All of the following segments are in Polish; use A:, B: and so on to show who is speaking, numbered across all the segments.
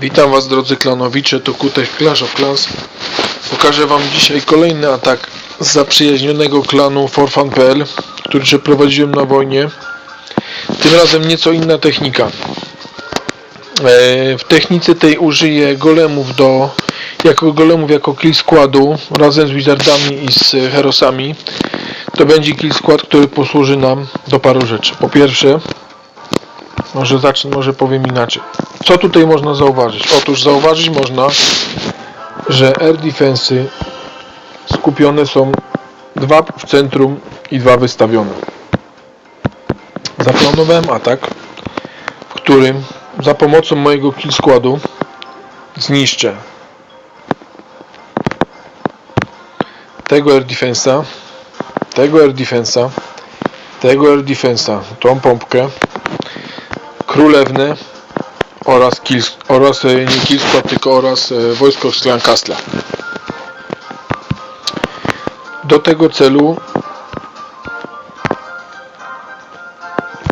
A: Witam Was drodzy klanowicze, to Kutek Clash of Clans. Pokażę Wam dzisiaj kolejny atak z zaprzyjaźnionego klanu forfan.pl, który przeprowadziłem na wojnie. Tym razem nieco inna technika. E, W technice tej użyję golemów do jako golemów jako kill składu razem z wizardami i z herosami. To będzie kill skład, który posłuży nam do paru rzeczy. Po pierwsze, może zacznę, może powiem inaczej. Co tutaj można zauważyć? Otóż zauważyć można, że air defensy skupione są dwa w centrum i dwa wystawione. Zaplanowałem atak, w którym za pomocą mojego kill składu zniszczę tego air defensa, tego air defensa, tego air defensa, tą pompkę, królewnę oraz, kill, oraz e, nie tylko oraz e, wojsko z Clan Castle. Do tego celu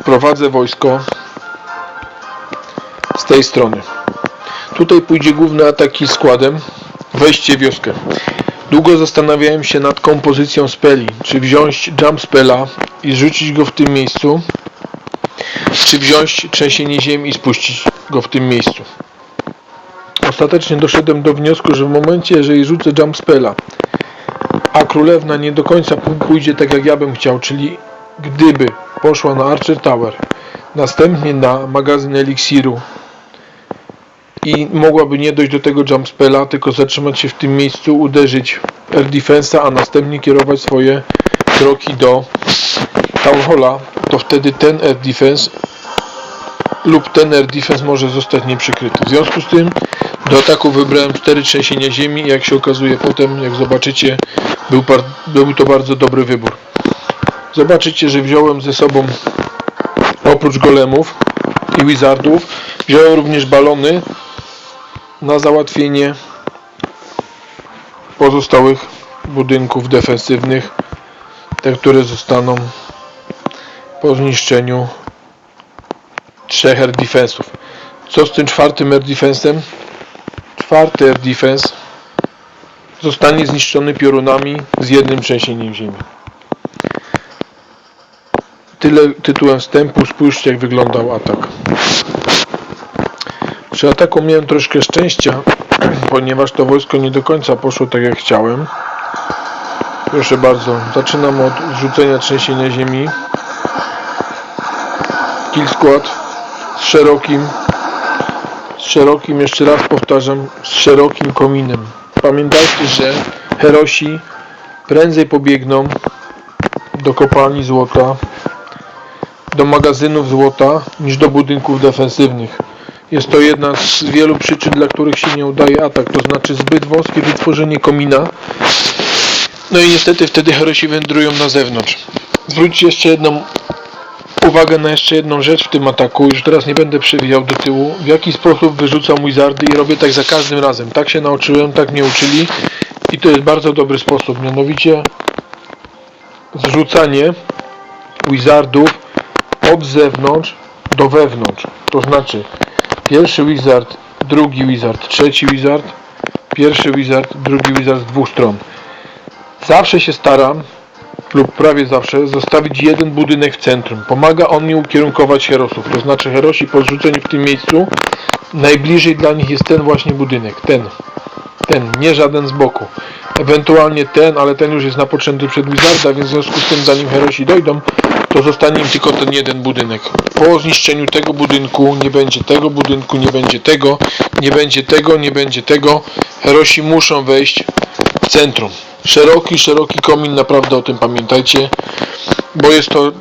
A: prowadzę wojsko z tej strony. Tutaj pójdzie główny atak składem, wejście wioskę. Długo zastanawiałem się nad kompozycją speli, czy wziąć jump spela i rzucić go w tym miejscu, czy wziąć trzęsienie ziemi i spuścić go w tym miejscu. Ostatecznie doszedłem do wniosku, że w momencie, jeżeli rzucę jump spella, a królewna nie do końca pójdzie tak jak ja bym chciał, czyli gdyby poszła na Archer Tower, następnie na magazyn eliksiru i mogłaby nie dojść do tego jump spella, tylko zatrzymać się w tym miejscu, uderzyć air defensa, a następnie kierować swoje kroki do Halla, to wtedy ten air defense lub ten air defense może zostać nieprzykryty. W związku z tym do ataku wybrałem cztery trzęsienia ziemi jak się okazuje potem, jak zobaczycie, był, był to bardzo dobry wybór. Zobaczycie, że wziąłem ze sobą oprócz golemów i wizardów, wziąłem również balony na załatwienie pozostałych budynków defensywnych, te, które zostaną po zniszczeniu trzech air defensów. Co z tym czwartym air defensem? Czwarty air defense zostanie zniszczony piorunami z jednym trzęsieniem ziemi. Tyle tytułem wstępu. Spójrzcie jak wyglądał atak. Przy ataku miałem troszkę szczęścia, ponieważ to wojsko nie do końca poszło tak jak chciałem. Proszę bardzo, zaczynam od zrzucenia trzęsienia ziemi. Kill skład z szerokim, z szerokim, jeszcze raz powtarzam, z szerokim kominem. Pamiętajcie, że herosi prędzej pobiegną do kopalni złota, do magazynów złota, niż do budynków defensywnych. Jest to jedna z wielu przyczyn, dla których się nie udaje atak, to znaczy zbyt wąskie wytworzenie komina. No i niestety wtedy herosi wędrują na zewnątrz. Zwróćcie jeszcze jedną uwagę na jeszcze jedną rzecz w tym ataku. Już teraz nie będę przewijał do tyłu. W jaki sposób wyrzucam wizardy i robię tak za każdym razem. Tak się nauczyłem, tak mnie uczyli i to jest bardzo dobry sposób. Mianowicie zrzucanie wizardów od zewnątrz do wewnątrz. To znaczy pierwszy wizard, drugi wizard, trzeci wizard, pierwszy wizard, drugi wizard z dwóch stron. Zawsze się staram lub prawie zawsze zostawić jeden budynek w centrum. Pomaga on mi ukierunkować herosów. To znaczy herosi po zrzuceniu w tym miejscu najbliżej dla nich jest ten właśnie budynek. Ten. Ten, nie żaden z boku. Ewentualnie ten, ale ten już jest napoczęty przed Wizarda, więc w związku z tym zanim herosi dojdą, to zostanie im tylko ten jeden budynek. Po zniszczeniu tego budynku nie będzie tego budynku, nie będzie tego, nie będzie tego, nie będzie tego. Herosi muszą wejść w centrum. Szeroki, szeroki komin, naprawdę o tym pamiętajcie, bo jest to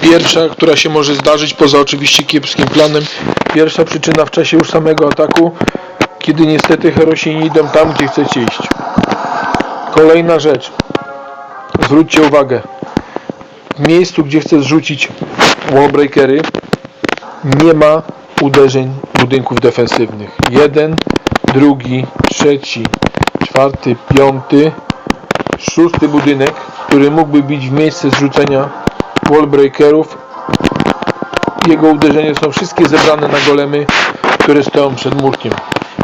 A: pierwsza, która się może zdarzyć, poza oczywiście kiepskim planem, pierwsza przyczyna w czasie już samego ataku, kiedy niestety herosi nie idą tam, gdzie chcecie iść. Kolejna rzecz. Zwróćcie uwagę. W miejscu, gdzie chcę zrzucić wallbreakery, nie ma uderzeń budynków defensywnych. Jeden, drugi, trzeci, czwarty, piąty, szósty budynek, który mógłby bić w miejsce zrzucenia wallbreakerów. Jego uderzenia są wszystkie zebrane na golemy które stoją przed murkiem.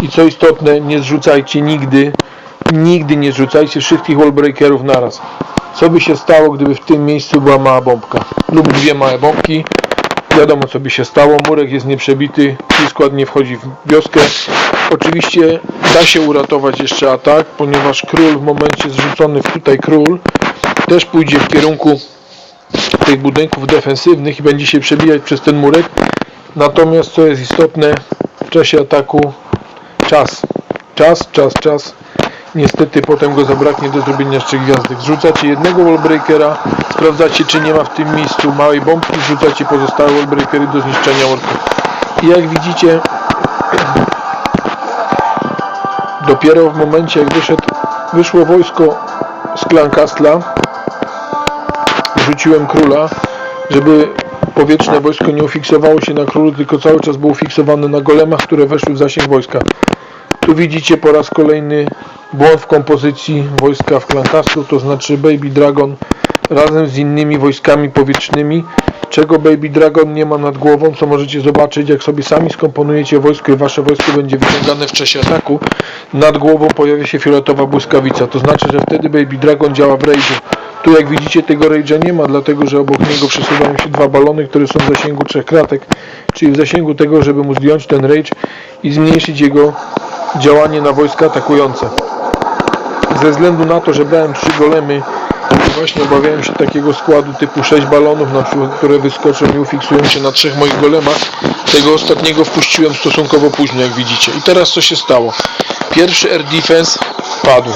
A: I co istotne, nie zrzucajcie nigdy, nigdy nie zrzucajcie wszystkich wallbreakerów naraz. Co by się stało, gdyby w tym miejscu była mała bombka? Lub dwie małe bombki. Wiadomo co by się stało, murek jest nieprzebity, skład nie wchodzi w wioskę. Oczywiście da się uratować jeszcze atak, ponieważ król w momencie zrzucony tutaj król też pójdzie w kierunku tych budynków defensywnych i będzie się przebijać przez ten murek. Natomiast co jest istotne w czasie ataku czas. Czas, czas, czas. Niestety potem go zabraknie do zrobienia jeszcze gwiazdek. Zrzucacie jednego wallbreakera, sprawdzacie czy nie ma w tym miejscu małej bombki, zrzucacie pozostałe wallbreakery do zniszczenia orków. I jak widzicie, dopiero w momencie jak wyszedł, wyszło wojsko z Klankastla, rzuciłem króla, żeby powietrzne wojsko nie ufiksowało się na królu, tylko cały czas było fiksowane na golemach, które weszły w zasięg wojska. Tu widzicie po raz kolejny błąd w kompozycji wojska w Klankastlu, to znaczy Baby Dragon razem z innymi wojskami powietrznymi, czego Baby Dragon nie ma nad głową, co możecie zobaczyć, jak sobie sami skomponujecie wojsko i wasze wojsko będzie wyciągane w czasie ataku. Nad głową pojawia się fioletowa błyskawica, to znaczy, że wtedy Baby Dragon działa w rage'u. Tu jak widzicie tego rage'a nie ma, dlatego że obok niego przesuwają się dwa balony, które są w zasięgu trzech kratek, czyli w zasięgu tego, żeby mu zdjąć ten rage i zmniejszyć jego działanie na wojska atakujące. Ze względu na to, że brałem trzy golemy właśnie obawiałem się takiego składu typu 6 balonów, na przykład, które wyskoczą i ufiksują się na trzech moich golemach, tego ostatniego wpuściłem stosunkowo późno, jak widzicie. I teraz co się stało? Pierwszy air defense padł.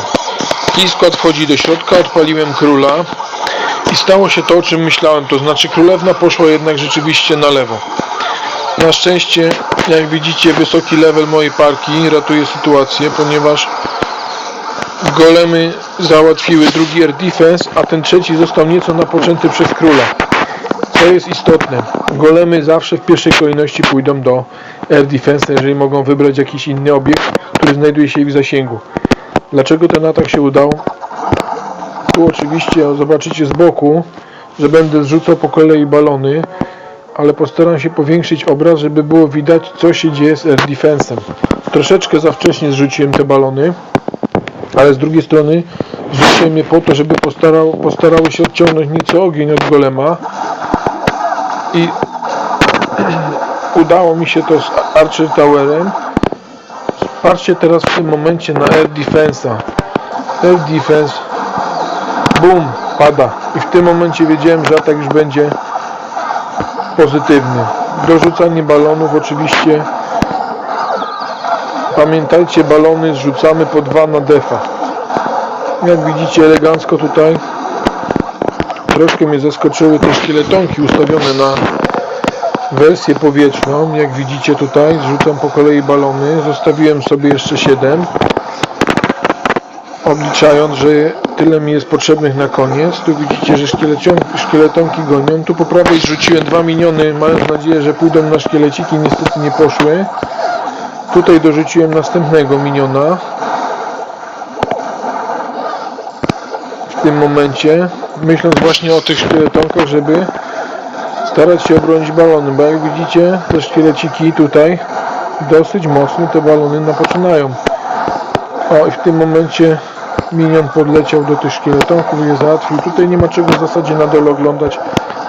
A: I skład wchodzi do środka, odpaliłem króla i stało się to, o czym myślałem, to znaczy królewna poszła jednak rzeczywiście na lewo. Na szczęście, jak widzicie, wysoki level mojej parki ratuje sytuację, ponieważ golemy załatwiły drugi air defense, a ten trzeci został nieco napoczęty przez króla. Co jest istotne, golemy zawsze w pierwszej kolejności pójdą do air defense, jeżeli mogą wybrać jakiś inny obiekt, który znajduje się w zasięgu. Dlaczego ten atak się udał? Tu oczywiście zobaczycie z boku, że będę zrzucał po kolei balony, ale postaram się powiększyć obraz, żeby było widać co się dzieje z air defensem. Troszeczkę za wcześnie zrzuciłem te balony, ale z drugiej strony zrzuciłem je po to, żeby postarał, się odciągnąć nieco ogień od golema i udało mi się to z Archer Towerem. Patrzcie teraz w tym momencie na Air Defense'a. Air Defense. Boom, pada. I w tym momencie wiedziałem, że atak już będzie pozytywny. Dorzucanie balonów oczywiście. Pamiętajcie, balony zrzucamy po dwa na defa. Jak widzicie elegancko tutaj. Troszkę mnie zaskoczyły te szkieletonki ustawione na wersję powietrzną. Jak widzicie tutaj, zrzucam po kolei balony. Zostawiłem sobie jeszcze 7. Obliczając, że tyle mi jest potrzebnych na koniec. Tu widzicie, że szkieletonki gonią. Tu po prawej zrzuciłem dwa miniony, mając nadzieję, że pójdą na szkieleciki. Niestety nie poszły. Tutaj dorzuciłem następnego miniona. W tym momencie, myśląc właśnie o tych szkieletonkach, żeby starać się obronić balony, bo jak widzicie te szkieleciki tutaj dosyć mocno te balony napoczynają. O i w tym momencie minion podleciał do tych szkieletonków i je załatwił. Tutaj nie ma czego w zasadzie na dole oglądać,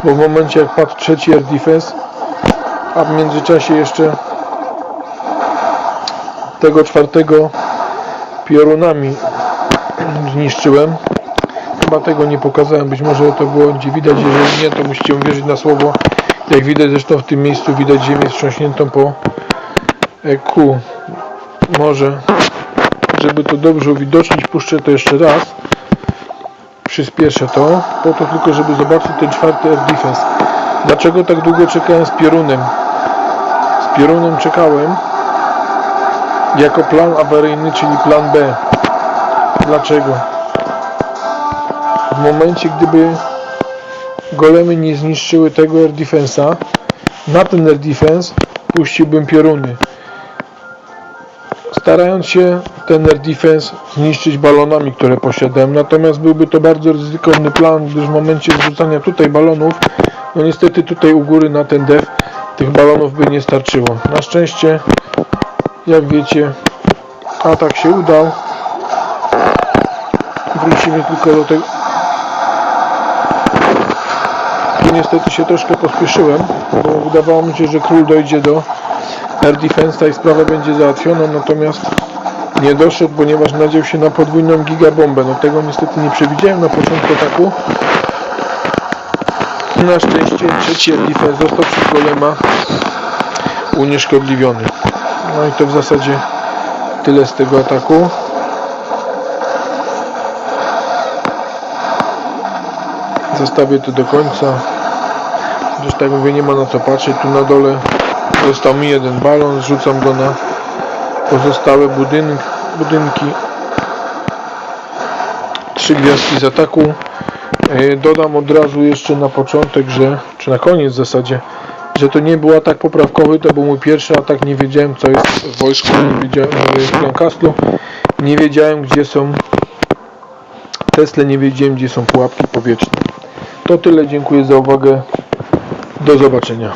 A: bo w momencie jak padł trzeci air defense, a w międzyczasie jeszcze tego czwartego piorunami zniszczyłem. Chyba tego nie pokazałem, być może to było gdzie widać, jeżeli nie, to musicie uwierzyć na słowo. Jak widać zresztą w tym miejscu widać ziemię wstrząśniętą po e, Q. Może, żeby to dobrze uwidocznić, puszczę to jeszcze raz. Przyspieszę to, po to tylko, żeby zobaczyć ten czwarty air defense. Dlaczego tak długo czekałem z piorunem? Z piorunem czekałem jako plan awaryjny, czyli plan B. Dlaczego? W momencie, gdyby golemy nie zniszczyły tego air defensa, na ten air defense puściłbym pioruny. Starając się ten air defense zniszczyć balonami, które posiadałem. Natomiast byłby to bardzo ryzykowny plan, gdyż w momencie zrzucania tutaj balonów, no niestety tutaj u góry na ten def tych balonów by nie starczyło. Na szczęście Jak wiecie, atak się udał. Wrócimy tylko do tego. Niestety się troszkę pospieszyłem, bo wydawało mi się, że król dojdzie do air defense i sprawa będzie załatwiona, natomiast nie doszedł, ponieważ nadział się na podwójną gigabombę. No tego niestety nie przewidziałem na początku ataku. Na szczęście trzeci air defense został przez golema unieszkodliwiony. No i to w zasadzie tyle z tego ataku. Zostawię to do końca. Chociaż tak mówię, nie ma na co patrzeć. Tu na dole został mi jeden balon. Zrzucam go na pozostałe budynki. budynki. Trzy gwiazdki z ataku. E, Dodam od razu jeszcze na początek, że, czy na koniec w zasadzie, że to nie był atak poprawkowy, to był mój pierwszy atak. Nie wiedziałem, co jest w wojsku, nie wiedziałem, w Lancastlu. Nie wiedziałem, gdzie są Tesle, nie wiedziałem, gdzie są pułapki powietrzne. To tyle, dziękuję za uwagę. Do zobaczenia.